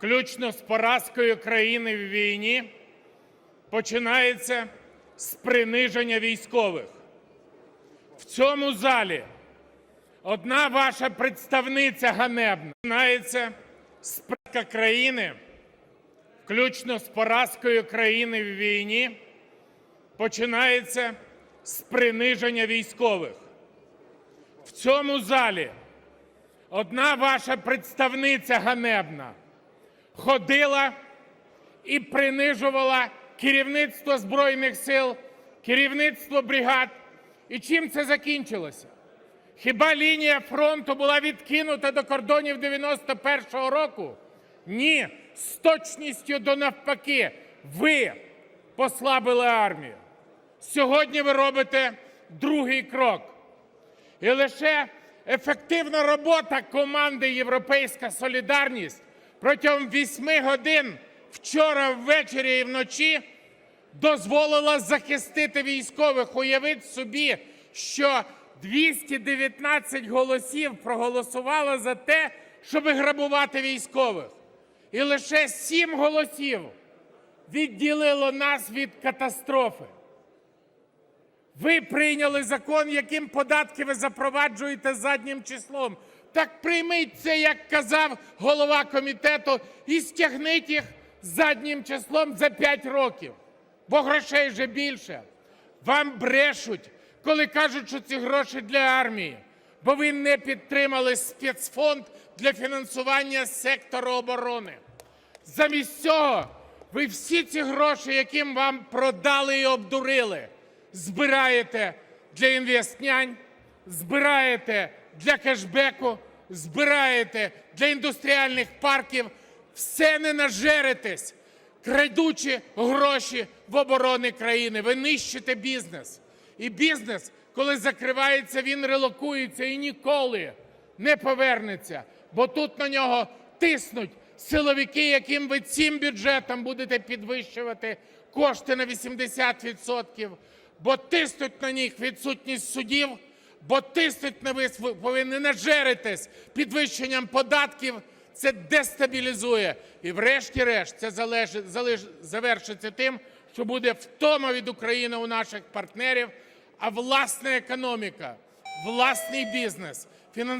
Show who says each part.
Speaker 1: включно з поразкою країни в війні, починається з приниження військових. В цьому залі одна ваша представниця ганебна починається з поразка країни, включно з поразкою країни в війні, починається з приниження військових. В цьому залі одна ваша представниця ганебна ходила і принижувала керівництво Збройних сил, керівництво бригад. І чим це закінчилося? Хіба лінія фронту була відкинута до кордонів 91-го року? Ні, з точністю до навпаки. Ви послабили армію. Сьогодні ви робите другий крок. І лише ефективна робота команди Європейська Солідарність протягом вісьми годин вчора ввечері і вночі дозволила захистити військових. Уявіть собі, що 219 голосів проголосувало за те, щоб грабувати військових. І лише 7 голосів відділило нас від катастрофи. Ви прийняли закон, яким податки ви запроваджуєте заднім числом. Так прийміть це, як казав голова комітету, і стягніть їх заднім числом за 5 років, бо грошей вже більше. Вам брешуть, коли кажуть, що ці гроші для армії, бо ви не підтримали спецфонд для фінансування сектору оборони. Замість цього ви всі ці гроші, яким вам продали і обдурили, збираєте для інвестнянь, збираєте для кешбеку, збираєте для індустріальних парків. Все не нажеритесь, крадучи гроші в оборони країни. Ви нищите бізнес. І бізнес, коли закривається, він релокується і ніколи не повернеться, бо тут на нього тиснуть силовики, яким ви цим бюджетом будете підвищувати кошти на 80%, бо тиснуть на них відсутність судів, бо тиснуть на ви ви повинні нажеритись підвищенням податків. Це дестабілізує. І врешті-решт це залежить, залеж, завершиться тим, що буде втома від України у наших партнерів, а власна економіка, власний бізнес